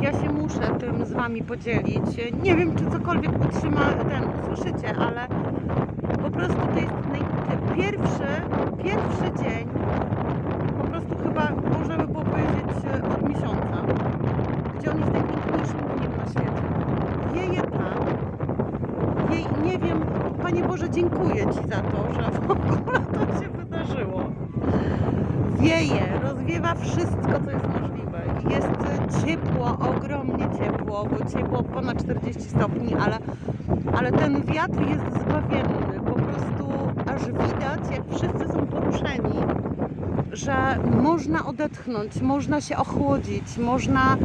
ja się muszę tym z Wami podzielić. Nie wiem, czy cokolwiek utrzyma ten, usłyszycie, ale po prostu to jest naj... pierwszy, pierwszy dzień, po prostu chyba można by było powiedzieć e, od miesiąca, gdzie on jest najpiękniejszym dniem na świecie. Wieje tak, jej, nie wiem, Panie Boże, dziękuję Ci za to, że w ogóle to się wydarzyło. Wieje, rozwiewa wszystko, co jest możliwe. Jest e, ciepło, ogromnie ciepło, bo ciepło ponad 40 stopni, ale, ale ten wiatr jest zbawienny. Po prostu aż widać, jak wszyscy są poruszeni, że można odetchnąć, można się ochłodzić, można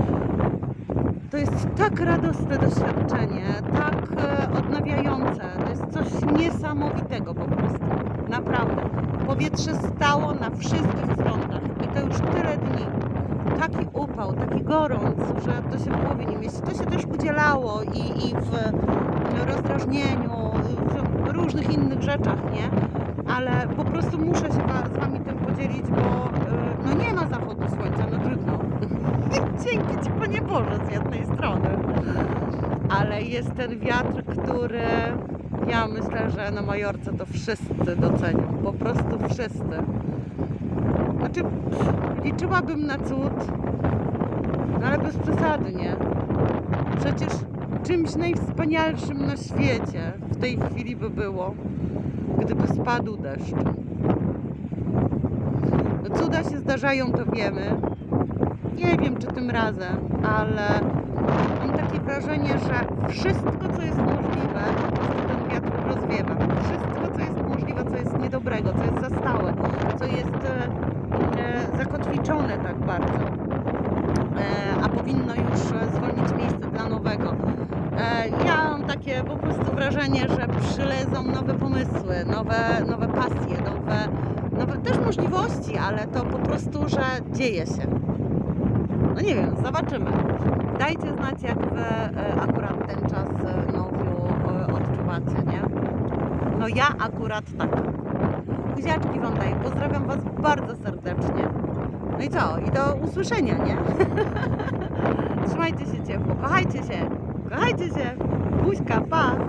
to jest tak radosne doświadczenie, tak e, odnawiające. To jest coś niesamowitego po prostu. Naprawdę. Powietrze stało na wszystkich frontach i to już tyle dni. Taki upał, taki gorąc, że to się w głowie nie mieści. To się też udzielało i, i w rozdrażnieniu, w różnych innych rzeczach, nie? Ale po prostu muszę się z Wami tym podzielić, bo e, no nie ma zachodu słońca, no trudno. Dzięki Ci Panie Boże z jednej strony. Ale jest ten wiatr, który ja myślę, że na Majorce to wszyscy docenią. Po prostu wszyscy. Znaczy, liczyłabym na cud, no ale bez przesady, nie? Przecież czymś najwspanialszym na świecie w tej chwili by było, gdyby spadł deszcz. No cuda się zdarzają, to wiemy. Nie wiem, czy tym razem, ale mam takie wrażenie, że wszystko, co jest możliwe, ten wiatr rozwiewa. Wszystko, co jest możliwe, co jest niedobrego, co jest za stałe, co jest e, e, zakotwiczone tak bardzo, a powinno już e, zwolnić miejsce dla nowego. E, ja mam takie po prostu wrażenie, że przylezą nowe pomysły, nowe, nowe pasje, nowe, nowe też możliwości, ale to po prostu, że dzieje się. No nie wiem, zobaczymy. Dajcie znać, jak wy e, akurat ten czas nowiu odczuwacie, nie? No ja akurat tak. Buziaczki wam daję. Pozdrawiam was bardzo serdecznie. No i co? I do usłyszenia, nie? Trzymajcie się ciepło, kochajcie się, kochajcie się. Buźka, pa!